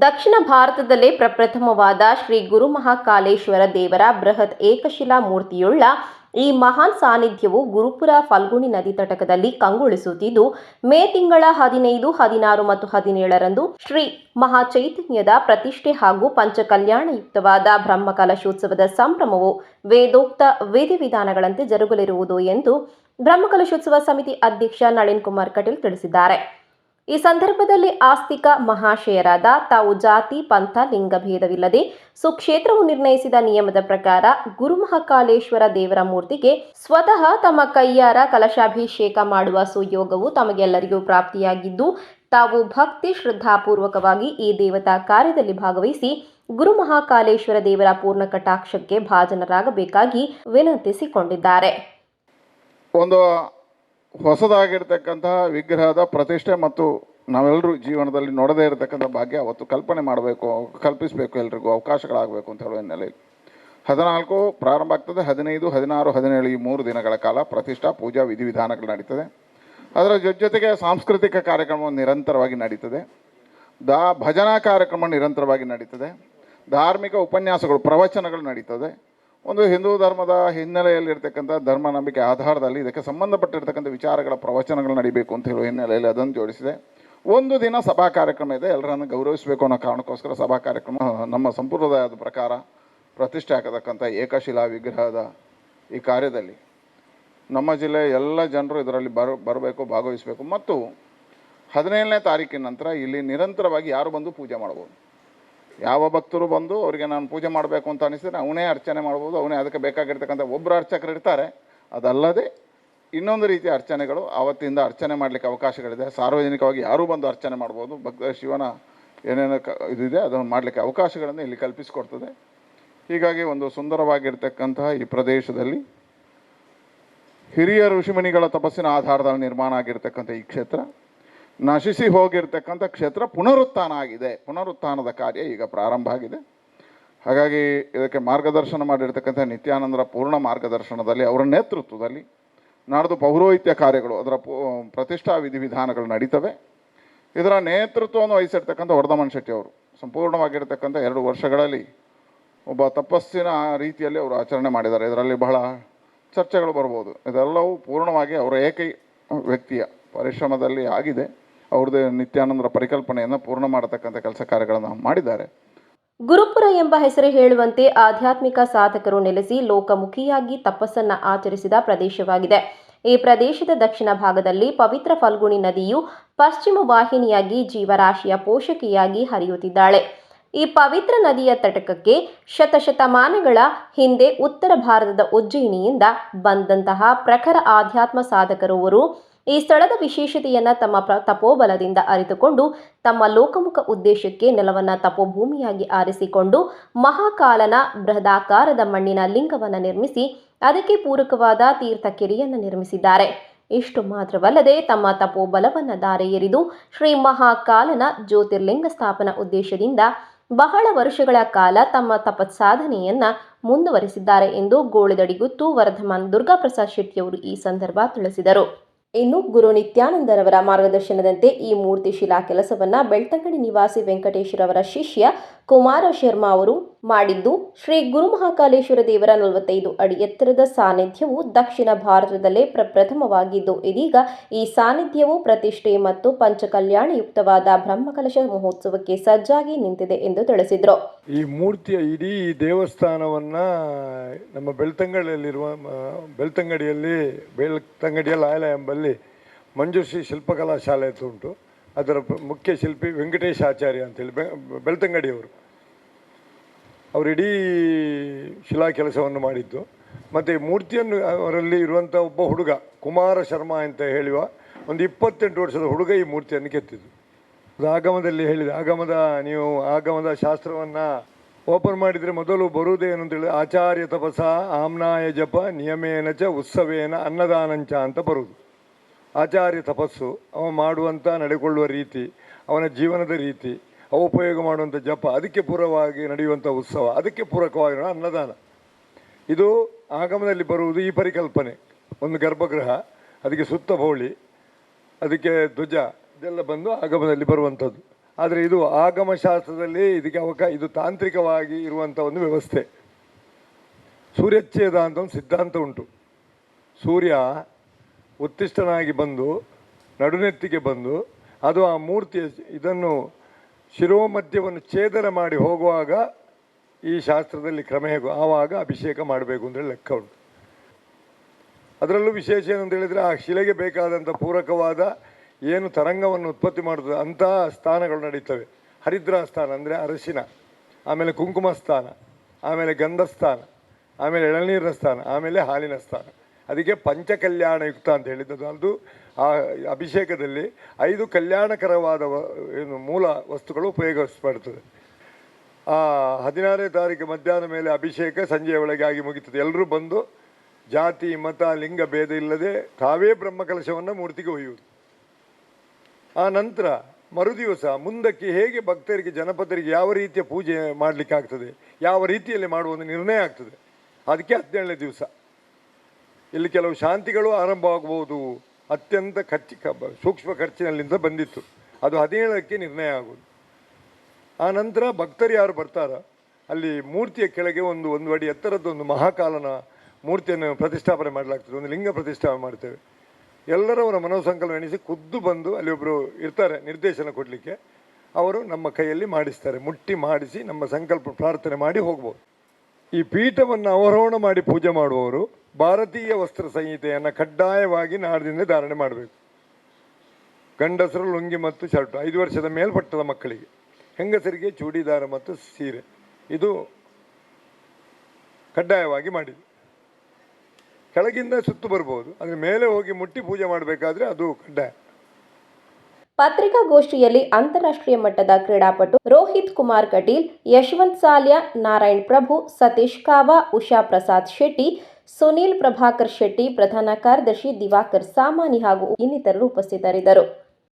ದಕ್ಷಿಣ ಭಾರತದಲ್ಲೇ ಪ್ರಪ್ರಥಮವಾದ ಶ್ರೀ ಗುರು ಮಹಾಕಾಲೇಶ್ವರ ದೇವರ ಬೃಹತ್ ಏಕಶಿಲಾ ಮೂರ್ತಿಯುಳ್ಳ ಈ ಮಹಾನ್ ಸಾನ್ನಿಧ್ಯವು ಗುರುಪುರ ಫಲ್ಗುಣಿ ನದಿ ತಟಕದಲ್ಲಿ ಕಂಗೊಳಿಸುತ್ತಿದ್ದು, ಮೇ ತಿಂಗಳ ಹದಿನೈದು, ಹದಿನಾರು ಮತ್ತು ಹದಿನೇಳರಂದು ಶ್ರೀ ಮಹಾಚೈತನ್ಯದ ಪ್ರತಿಷ್ಠೆ ಹಾಗೂ ಪಂಚಕಲ್ಯಾಣಯುಕ್ತವಾದ ಬ್ರಹ್ಮಕಲಶೋತ್ಸವದ ಸಂಭ್ರಮವು ವೇದೋಕ್ತ ವಿಧಿವಿಧಾನಗಳಂತೆ ಜರುಗಲಿರುವುದು ಎಂದು ಬ್ರಹ್ಮಕಲಶೋತ್ಸವ ಸಮಿತಿ ಅಧ್ಯಕ್ಷ ನಳಿನ್ ಕುಮಾರ್ ಕಟೀಲ್ ತಿಳಿಸಿದ್ದಾರೆ. ಈ ಸಂದರ್ಭದಲ್ಲಿ ಆಸ್ತಿಕ ಮಹಾಶಯರಾದ ತಾವು ಜಾತಿ, ಪಂಥ ಲಿಂಗಭೇದವಿಲ್ಲದೆ ಸುಕ್ಷೇತ್ರವು ನಿರ್ಣಯಿಸಿದ ನಿಯಮದ ಪ್ರಕಾರ ಗುರುಮಹಾಕಾಲೇಶ್ವರ ದೇವರ ಮೂರ್ತಿಗೆ ಸ್ವತಃ ತಮ್ಮ ಕೈಯಾರ ಕಲಶಾಭಿಷೇಕ ಮಾಡುವ ಸುಯೋಗವು ತಮಗೆಲ್ಲರಿಗೂ ಪ್ರಾಪ್ತಿಯಾಗಿದ್ದು, ತಾವು ಭಕ್ತಿ ಶ್ರದ್ಧಾಪೂರ್ವಕವಾಗಿ ಈ ದೇವತಾ ಕಾರ್ಯದಲ್ಲಿ ಭಾಗವಹಿಸಿ ಗುರು ಮಹಾಕಾಲೇಶ್ವರ ದೇವರ ಪೂರ್ಣ ಕಟಾಕ್ಷಕ್ಕೆ ಭಾಜನರಾಗಬೇಕಾಗಿ ವಿನಂತಿಸಿಕೊಂಡಿದ್ದಾರೆ. ಒಂದು ಹೊಸದಾಗಿರ್ತಕ್ಕಂತಹ ವಿಗ್ರಹದ ಪ್ರತಿಷ್ಠೆ ಮತ್ತು ನಾವೆಲ್ಲರೂ ಜೀವನದಲ್ಲಿ ನೋಡದೇ ಇರತಕ್ಕಂಥ ಭಾಗ್ಯ ಅವತ್ತು ಕಲ್ಪನೆ ಮಾಡಬೇಕು, ಕಲ್ಪಿಸಬೇಕು ಎಲ್ರಿಗೂ, ಅವಕಾಶಗಳಾಗಬೇಕು ಅಂತ ಹೇಳುವ ಹಿನ್ನೆಲೆಯಲ್ಲಿ. ಹದಿನಾಲ್ಕು ಪ್ರಾರಂಭ ಆಗ್ತದೆ, ಹದಿನೈದು, ಹದಿನಾರು, ಹದಿನೇಳು ಈ ಮೂರು ದಿನಗಳ ಕಾಲ ಪ್ರತಿಷ್ಠಾ, ಪೂಜಾ ವಿಧಿವಿಧಾನಗಳು ನಡೀತದೆ. ಅದರ ಜೊತೆ ಜೊತೆಗೆ ಸಾಂಸ್ಕೃತಿಕ ಕಾರ್ಯಕ್ರಮ ನಿರಂತರವಾಗಿ ನಡೀತದೆ. ದಾ, ಭಜನಾ ಕಾರ್ಯಕ್ರಮ ನಿರಂತರವಾಗಿ ನಡೀತದೆ. ಧಾರ್ಮಿಕ ಉಪನ್ಯಾಸಗಳು, ಪ್ರವಚನಗಳು ನಡೀತದೆ. ಒಂದು ಹಿಂದೂ ಧರ್ಮದ ಹಿನ್ನೆಲೆಯಲ್ಲಿರ್ತಕ್ಕಂಥ ಧರ್ಮ ನಂಬಿಕೆ ಆಧಾರದಲ್ಲಿ ಇದಕ್ಕೆ ಸಂಬಂಧಪಟ್ಟಿರ್ತಕ್ಕಂಥ ವಿಚಾರಗಳ ಪ್ರವಚನಗಳು ನಡೀಬೇಕು ಅಂತ ಹೇಳುವ ಹಿನ್ನೆಲೆಯಲ್ಲಿ ಅದನ್ನು ಜೋಡಿಸಿದೆ. ಒಂದು ದಿನ ಸಭಾ ಕಾರ್ಯಕ್ರಮ ಇದೆ, ಎಲ್ಲರನ್ನು ಗೌರವಿಸಬೇಕು ಅನ್ನೋ ಕಾರಣಕ್ಕೋಸ್ಕರ ಸಭಾ ಕಾರ್ಯಕ್ರಮ, ನಮ್ಮ ಸಂಪ್ರದಾಯದ ಪ್ರಕಾರ ಪ್ರತಿಷ್ಠೆ ಆಗತಕ್ಕಂಥ ಏಕಶಿಲಾ ವಿಗ್ರಹದ ಈ ಕಾರ್ಯದಲ್ಲಿ ನಮ್ಮ ಜಿಲ್ಲೆಯ ಎಲ್ಲ ಜನರು ಇದರಲ್ಲಿ ಬರ, ಬರಬೇಕು, ಭಾಗವಹಿಸಬೇಕು. ಮತ್ತು ಹದಿನೇಳನೇ ತಾರೀಕಿನ ನಂತರ ಇಲ್ಲಿ ನಿರಂತರವಾಗಿ ಯಾರು ಬಂದು ಪೂಜೆ ಮಾಡ್ಬೋದು ಯಾವ ಭಕ್ತರು ಬಂದು ಅವರಿಗೆ ನಾನು ಪೂಜೆ ಮಾಡಬೇಕು ಅಂತ ಅನಿಸಿದ್ರೆ ಅವನೇ ಅರ್ಚನೆ ಮಾಡ್ಬೋದು, ಅವನೇ ಅದಕ್ಕೆ ಬೇಕಾಗಿರ್ತಕ್ಕಂಥ ಒಬ್ಬರು ಅರ್ಚಕರು ಇರ್ತಾರೆ. ಅದಲ್ಲದೆ ಇನ್ನೊಂದು ರೀತಿಯ ಅರ್ಚನೆಗಳು ಆವತ್ತಿಂದ ಅರ್ಚನೆ ಮಾಡಲಿಕ್ಕೆ ಅವಕಾಶಗಳಿದೆ. ಸಾರ್ವಜನಿಕವಾಗಿ ಯಾರೂ ಬಂದು ಅರ್ಚನೆ ಮಾಡ್ಬೋದು. ಭಕ್ತ ಶಿವನ ಏನೇನು ಕ ಇದಿದೆ, ಅದನ್ನು ಮಾಡಲಿಕ್ಕೆ ಅವಕಾಶಗಳನ್ನು ಇಲ್ಲಿ ಕಲ್ಪಿಸಿಕೊಡ್ತದೆ. ಹೀಗಾಗಿ ಒಂದು ಸುಂದರವಾಗಿರ್ತಕ್ಕಂತಹ ಈ ಪ್ರದೇಶದಲ್ಲಿ ಹಿರಿಯ ಋಷಿಮುನಿಗಳ ತಪಸ್ಸಿನ ಆಧಾರದಲ್ಲಿ ನಿರ್ಮಾಣ ಆಗಿರ್ತಕ್ಕಂಥ ಈ ಕ್ಷೇತ್ರ. ನಶಿಸಿ ಹೋಗಿರ್ತಕ್ಕಂಥ ಕ್ಷೇತ್ರ ಪುನರುತ್ಥಾನ ಆಗಿದೆ ಪುನರುತ್ಥಾನದ ಕಾರ್ಯ ಈಗ ಪ್ರಾರಂಭ ಆಗಿದೆ. ಹಾಗಾಗಿ ಇದಕ್ಕೆ ಮಾರ್ಗದರ್ಶನ ಮಾಡಿರ್ತಕ್ಕಂಥ ನಿತ್ಯಾನಂದರ ಪೂರ್ಣ ಮಾರ್ಗದರ್ಶನದಲ್ಲಿ, ಅವರ ನೇತೃತ್ವದಲ್ಲಿ ನಾಡ್ದು ಪೌರೋಹಿತ್ಯ ಕಾರ್ಯಗಳು, ಅದರ ಪ್ರತಿಷ್ಠಾ ವಿಧಿವಿಧಾನಗಳು ನಡೀತವೆ. ಇದರ ನೇತೃತ್ವವನ್ನು ವಹಿಸಿರ್ತಕ್ಕಂಥ ವರ್ಧಮನ್ ಶೆಟ್ಟಿ ಅವರು ಸಂಪೂರ್ಣವಾಗಿರ್ತಕ್ಕಂಥ ಎರಡು ವರ್ಷಗಳಲ್ಲಿ ಒಬ್ಬ ತಪಸ್ಸಿನ ರೀತಿಯಲ್ಲಿ ಅವರು ಆಚರಣೆ ಮಾಡಿದ್ದಾರೆ. ಇದರಲ್ಲಿ ಬಹಳ ಚರ್ಚೆಗಳು ಬರ್ಬೋದು. ಇದೆಲ್ಲವೂ ಪೂರ್ಣವಾಗಿ ಅವರ ಏಕೈ ವ್ಯಕ್ತಿಯ ಪರಿಶ್ರಮದಲ್ಲಿ ಆಗಿದೆ. ಅವ್ರದ್ದು ನಿತ್ಯಾನಂದರ ಪರಿಕಲ್ಪನೆಯನ್ನು ಪೂರ್ಣ ಮಾಡತಕ್ಕಂಥ ಕೆಲಸ ಕಾರ್ಯಗಳನ್ನು ಮಾಡಿದ್ದಾರೆ. ಗುರುಪುರ ಎಂಬ ಹೆಸರು ಹೇಳುವಂತೆ ಆಧ್ಯಾತ್ಮಿಕ ಸಾಧಕರು ನೆಲೆಸಿ ಲೋಕಮುಖಿಯಾಗಿ ತಪಸ್ಸನ್ನ ಆಚರಿಸಿದ ಪ್ರದೇಶವಾಗಿದೆ. ಈ ಪ್ರದೇಶದ ದಕ್ಷಿಣ ಭಾಗದಲ್ಲಿ ಪವಿತ್ರ ಫಲ್ಗುಣಿ ನದಿಯು ಪಶ್ಚಿಮ ವಾಹಿನಿಯಾಗಿ ಜೀವರಾಶಿಯ ಪೋಷಕಿಯಾಗಿ ಹರಿಯುತ್ತಿದ್ದಾಳೆ. ಈ ಪವಿತ್ರ ನದಿಯ ತಟಕಕ್ಕೆ ಶತಶತಮಾನಗಳ ಹಿಂದೆ ಉತ್ತರ ಭಾರತದ ಉಜ್ಜಯಿನಿಯಿಂದ ಬಂದಂತಹ ಪ್ರಖರ ಆಧ್ಯಾತ್ಮ ಸಾಧಕರವರು ಈ ಸ್ಥಳದ ವಿಶೇಷತೆಯನ್ನ ತಮ್ಮ ತಪೋಬಲದಿಂದ ಅರಿತುಕೊಂಡು ತಮ್ಮ ಲೋಕಮುಖ ಉದ್ದೇಶಕ್ಕೆ ನೆಲವನ್ನ ತಪೋಭೂಮಿಯಾಗಿ ಆರಿಸಿಕೊಂಡು ಮಹಾಕಾಲನ ಬೃಹದಾಕಾರದ ಮಣ್ಣಿನ ಲಿಂಗವನ್ನು ನಿರ್ಮಿಸಿ ಅದಕ್ಕೆ ಪೂರಕವಾದ ತೀರ್ಥ ಕೆರೆಯನ್ನು ನಿರ್ಮಿಸಿದ್ದಾರೆ. ಇಷ್ಟು ಮಾತ್ರವಲ್ಲದೆ ತಮ್ಮ ತಪೋಬಲವನ್ನು ದಾರೆ ಎರಿದು ಶ್ರೀ ಮಹಾಕಾಲನ ಜ್ಯೋತಿರ್ಲಿಂಗ ಸ್ಥಾಪನಾ ಉದ್ದೇಶದಿಂದ ಬಹಳ ವರ್ಷಗಳ ಕಾಲ ತಮ್ಮ ತಪತ್ಸಾಧನೆಯನ್ನ ಮುಂದುವರಿಸಿದ್ದಾರೆ ಎಂದು ಗೋಳಿದಡಿಗುತ್ತು ವರ್ಧಮಾನ್ ದುರ್ಗಾಪ್ರಸಾದ್ ಶೆಟ್ಟಿಯವರು ಈ ಸಂದರ್ಭ ತಿಳಿಸಿದರು. ಇನ್ನು ಗುರು ನಿತ್ಯಾನಂದರವರ ಮಾರ್ಗದರ್ಶನದಂತೆ ಈ ಮೂರ್ತಿ ಶಿಲಾ ಕೆಲಸವನ್ನು ಬೆಳ್ತಂಗಡಿ ನಿವಾಸಿ ವೆಂಕಟೇಶ್ವರವರ ಶಿಷ್ಯ ಕುಮಾರ ಶರ್ಮಾ ಅವರು ಮಾಡಿದ್ದು. ಶ್ರೀ ಗುರು ಮಹಾಕಾಲೇಶ್ವರ ದೇವರ ನಲವತ್ತೈದು ಅಡಿ ಎತ್ತರದ ಸಾನ್ನಿಧ್ಯವು ದಕ್ಷಿಣ ಭಾರತದಲ್ಲೇ ಪ್ರಪ್ರಥಮವಾಗಿದ್ದು ಇದೀಗ ಈ ಸಾನ್ನಿಧ್ಯವು ಪ್ರತಿಷ್ಠೆ ಮತ್ತು ಪಂಚಕಲ್ಯಾಣಯುಕ್ತವಾದ ಬ್ರಹ್ಮಕಲಶ ಮಹೋತ್ಸವಕ್ಕೆ ಸಜ್ಜಾಗಿ ನಿಂತಿದೆ ಎಂದು ತಿಳಿಸಿದರು. ಈ ಮೂರ್ತಿಯ ಇಡೀ ದೇವಸ್ಥಾನವನ್ನ ನಮ್ಮ ಬೆಳ್ತಂಗಡಿಯಲ್ಲಿರುವ ಬೆಳ್ತಂಗಡಿಯಲ್ಲಿ ಬೆಳ್ತಂಗಡಿಯ ಲಾಯಲ ಎಂಬಲ್ಲಿ ಮಂಜುಶ್ರೀ ಶಿಲ್ಪಕಲಾ ಶಾಲೆ ಉಂಟು. ಅದರ ಮುಖ್ಯ ಶಿಲ್ಪಿ ವೆಂಕಟೇಶ್ ಆಚಾರ್ಯ ಅಂತೇಳಿ ಬೆಳ್ತಂಗಡಿಯವರು. ಅವರು ಇಡೀ ಶಿಲಾ ಕೆಲಸವನ್ನು ಮಾಡಿದ್ದು. ಮತ್ತು ಮೂರ್ತಿಯನ್ನು ಅವರಲ್ಲಿ ಇರುವಂಥ ಒಬ್ಬ ಹುಡುಗ, ಕುಮಾರ ಶರ್ಮಾ ಅಂತ ಹೇಳುವ ಒಂದು ಇಪ್ಪತ್ತೆಂಟು ವರ್ಷದ ಹುಡುಗ ಈ ಮೂರ್ತಿಯನ್ನು ಕೆತ್ತಿದ್ದು. ಅದು ಆಗಮದಲ್ಲಿ ಹೇಳಿದೆ, ಆಗಮದ ನೀವು ಆಗಮದ ಶಾಸ್ತ್ರವನ್ನು ಓಪನ್ ಮಾಡಿದರೆ ಮೊದಲು ಬರುವುದೇನು ಹೇಳಿದ್ರೆ, ಆಚಾರ್ಯ ತಪಸ, ಆಮ್ನಾಯ ಜಪ, ನಿಯಮೇನ ಚ, ಉತ್ಸವೇನ, ಅನ್ನದಾನಂಚ ಅಂತ ಬರುವುದು. ಆಚಾರ್ಯ ತಪಸ್ಸು, ಅವ ಮಾಡುವಂಥ ನಡೆಕೊಳ್ಳುವ ರೀತಿ, ಅವನ ಜೀವನದ ರೀತಿ ಉಪಯೋಗ ಮಾಡುವಂಥ ಜಪ, ಅದಕ್ಕೆ ಪೂರಕವಾಗಿ ನಡೆಯುವಂಥ ಉತ್ಸವ, ಅದಕ್ಕೆ ಪೂರಕವಾಗಿ ಅನ್ನದಾನ. ಇದು ಆಗಮದಲ್ಲಿ ಬರುವುದು ಈ ಪರಿಕಲ್ಪನೆ. ಒಂದು ಗರ್ಭಗೃಹ, ಅದಕ್ಕೆ ಸುತ್ತ ಬೌಳಿ ಅದಕ್ಕೆ ಧ್ವಜ, ಇದೆಲ್ಲ ಬಂದು ಆಗಮದಲ್ಲಿ ಬರುವಂಥದ್ದು ಆದರೆ ಇದು ಆಗಮಶಾಸ್ತ್ರದಲ್ಲಿ ಇದಕ್ಕೆ ಅವಕ, ಇದು ತಾಂತ್ರಿಕವಾಗಿ ಇರುವಂಥ ಒಂದು ವ್ಯವಸ್ಥೆ. ಸೂರ್ಯಚ್ಛೇದ ಅಂತ ಒಂದು ಸಿದ್ಧಾಂತ ಉಂಟು. ಸೂರ್ಯ ಉತ್ತಿಷ್ಟನಾಗಿ ಬಂದು, ನಡುನೆತ್ತಿಗೆ ಬಂದು, ಅದು ಆ ಮೂರ್ತಿಯ, ಇದನ್ನು ಶಿರೋಮಧ್ಯವನ್ನು ಛೇದನ ಮಾಡಿ ಹೋಗುವಾಗ ಈ ಶಾಸ್ತ್ರದಲ್ಲಿ ಕ್ರಮ ಹೇಗೋ ಆವಾಗ ಅಭಿಷೇಕ ಮಾಡಬೇಕು ಅಂದರೆ ಲೆಕ್ಕ ಉಂಟು. ಅದರಲ್ಲೂ ವಿಶೇಷ ಏನಂತ ಹೇಳಿದರೆ ಆ ಶಿಲೆಗೆ ಬೇಕಾದಂಥ ಪೂರಕವಾದ ಏನು ತರಂಗವನ್ನು ಉತ್ಪತ್ತಿ ಮಾಡುತ್ತದೆ, ಅಂತಹ ಸ್ಥಾನಗಳು ನಡೀತವೆ. ಹರಿದ್ರಾ ಸ್ಥಾನ ಅಂದರೆ ಅರಶಿನ ಆಮೇಲೆ ಕುಂಕುಮ ಸ್ಥಾನ, ಆಮೇಲೆ ಗಂಧ ಸ್ಥಾನ ಆಮೇಲೆ ಎಳನೀರಿನ ಸ್ಥಾನ, ಆಮೇಲೆ ಹಾಲಿನ ಸ್ಥಾನ. ಅದಕ್ಕೆ ಪಂಚಕಲ್ಯಾಣಯುಕ್ತ ಅಂತ ಹೇಳಿದ್ದು ಅದು ಆ ಅಭಿಷೇಕದಲ್ಲಿ ಐದು ಕಲ್ಯಾಣಕರವಾದ ಏನು ಮೂಲ ವಸ್ತುಗಳು ಉಪಯೋಗಿಸಬಡ್ತದೆ ಆ ಹದಿನಾರನೇ ತಾರೀಕು ಮಧ್ಯಾಹ್ನ ಮೇಲೆ ಅಭಿಷೇಕ, ಸಂಜೆಯ ಒಳಗೆ ಆಗಿ ಮುಗಿತದೆ. ಎಲ್ಲರೂ ಬಂದು ಜಾತಿ, ಮತ, ಲಿಂಗ ಭೇದ ಇಲ್ಲದೆ ತಾವೇ ಬ್ರಹ್ಮಕಲಶವನ್ನು ಮೂರ್ತಿಗೆ ಒಯ್ಯುವುದು. ಆ ನಂತರ ಮರುದಿವಸ ಮುಂದಕ್ಕೆ ಹೇಗೆ ಭಕ್ತರಿಗೆ, ಜನಪದರಿಗೆ ಯಾವ ರೀತಿಯ ಪೂಜೆ ಮಾಡಲಿಕ್ಕೆ ಆಗ್ತದೆ ಯಾವ ರೀತಿಯಲ್ಲಿ ಮಾಡುವ ಒಂದು ನಿರ್ಣಯ ಆಗ್ತದೆ, ಅದಕ್ಕೆ ಹದಿನೇಳನೇ ದಿವಸ. ಇಲ್ಲಿ ಕೆಲವು ಶಾಂತಿಗಳು ಆರಂಭವಾಗಬಹುದು. ಅತ್ಯಂತ ಖರ್ಚು ಸೂಕ್ಷ್ಮ ಖರ್ಚಿನಲ್ಲಿಂದ ಬಂದಿತ್ತು. ಅದು ಹದಿನೇಳಕ್ಕೆ ನಿರ್ಣಯ ಆಗೋದು. ಆ ನಂತರ ಭಕ್ತರು ಯಾರು ಬರ್ತಾರ? ಅಲ್ಲಿ ಮೂರ್ತಿಯ ಕೆಳಗೆ ಒಂದು ಒಂದು ಅಡಿ ಎತ್ತರದ್ದು ಒಂದು ಮಹಾಕಾಲನ ಮೂರ್ತಿಯನ್ನು ಪ್ರತಿಷ್ಠಾಪನೆ ಮಾಡಲಾಗ್ತದೆ. ಒಂದು ಲಿಂಗ ಪ್ರತಿಷ್ಠಾಪನೆ ಮಾಡ್ತೇವೆ. ಎಲ್ಲರವರ ಮನೋಸಂಕಲ್ಪ ಎಣಿಸಿ ಖುದ್ದು ಬಂದು ಅಲ್ಲಿ ಒಬ್ಬರು ಇರ್ತಾರೆ ನಿರ್ದೇಶನ ಕೊಡಲಿಕ್ಕೆ. ಅವರು ನಮ್ಮ ಕೈಯಲ್ಲಿ ಮಾಡಿಸ್ತಾರೆ. ಮುಟ್ಟಿ ಮಾಡಿಸಿ ನಮ್ಮ ಸಂಕಲ್ಪ ಪ್ರಾರ್ಥನೆ ಮಾಡಿ ಹೋಗ್ಬೋದು. ಈ ಪೀಠವನ್ನು ಅವರೋಹಣ ಮಾಡಿ ಪೂಜೆ ಮಾಡುವವರು ಭಾರತೀಯ ವಸ್ತ್ರ ಸಂಹಿತೆಯನ್ನು ಕಡ್ಡಾಯವಾಗಿ ನಾಡದಿಂದ ಧಾರಣೆ ಮಾಡಬೇಕು. ಗಂಡಸರು ಲುಂಗಿ ಮತ್ತು ಶರ್ಟ್, ಐದು ವರ್ಷದ ಮೇಲ್ಪಟ್ಟದ ಮಕ್ಕಳಿಗೆ. ಹೆಂಗಸರಿಗೆ ಚೂಡಿದಾರ ಮತ್ತು ಸೀರೆ. ಇದು ಕಡ್ಡಾಯವಾಗಿ ಮಾಡಿದೆ. ಕೆಳಗಿಂದ ಸುತ್ತು ಬರ್ಬೋದು ಅದ್ರ ಮೇಲೆ ಹೋಗಿ ಮುಟ್ಟಿ ಪೂಜೆ ಮಾಡಬೇಕಾದ್ರೆ ಅದು ಕಡ್ಡಾಯ. ಪತ್ರಿಕಾಗೋಷ್ಠಿಯಲ್ಲಿ ಅಂತಾರಾಷ್ಟ್ರೀಯ ಮಟ್ಟದ ಕ್ರೀಡಾಪಟು ರೋಹಿತ್ ಕುಮಾರ್ ಕಟೀಲ್, ಯಶವಂತ್ ಸಾಲ್ಯ, ನಾರಾಯಣ್ ಪ್ರಭು, ಸತೀಶ್ ಕಾವಾ, ಉಷಾ ಪ್ರಸಾದ್ ಶೆಟ್ಟಿ ಸುನೀಲ್ ಪ್ರಭಾಕರ್ ಶೆಟ್ಟಿ ಪ್ರಧಾನ ಕಾರ್ಯದರ್ಶಿ ದಿವಾಕರ್ ಸಾಮಾನಿ ಹಾಗೂ ಇನ್ನಿತರರು ಉಪಸ್ಥಿತರಿದ್ದರು.